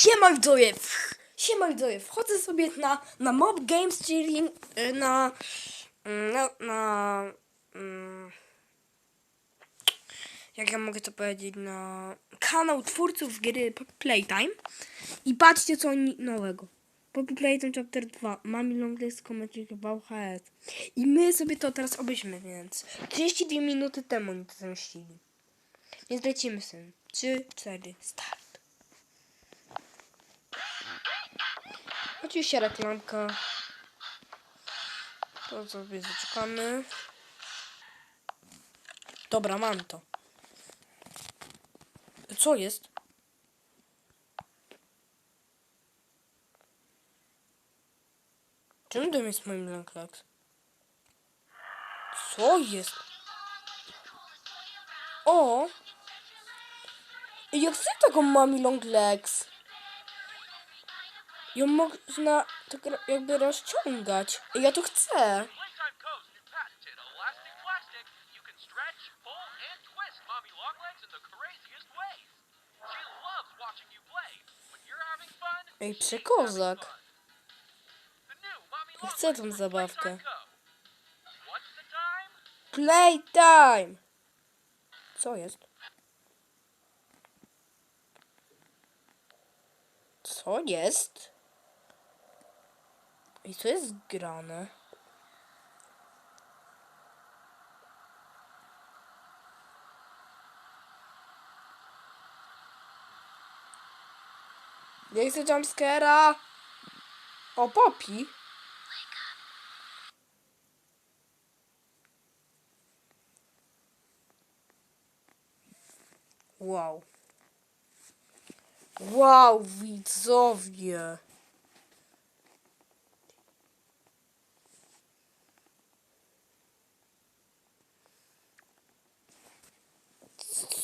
Siema widzowie! Siema widzowie! Wchodzę sobie na, na Mob Games, czyli y, na... na... na mm, jak ja mogę to powiedzieć? Na kanał twórców gry Playtime. I patrzcie co oni nowego. Poppy Playtime Chapter 2. Mami Long Days Comic VHS. I my sobie to teraz obejrzymy, więc 32 minuty temu oni to zamieścili. Więc lecimy z tym. 3, 4, start. Oczywiście reklamka. To sobie zaczekamy. Dobra, mam to. Co jest? Czym to jest moim Lanklax? Co jest? O! Ja chcę taką mami long legs. Ją można tak jakby rozciągać. Ja to chcę. Ej, przekozak. Ja chcę tą zabawkę. Playtime! Co jest? Co jest? I co jest grane? Nie chcę jumpscare'a! O, Poppy! Wow. Wow, widzowie.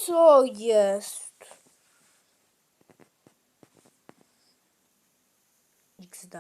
Co jest? XD.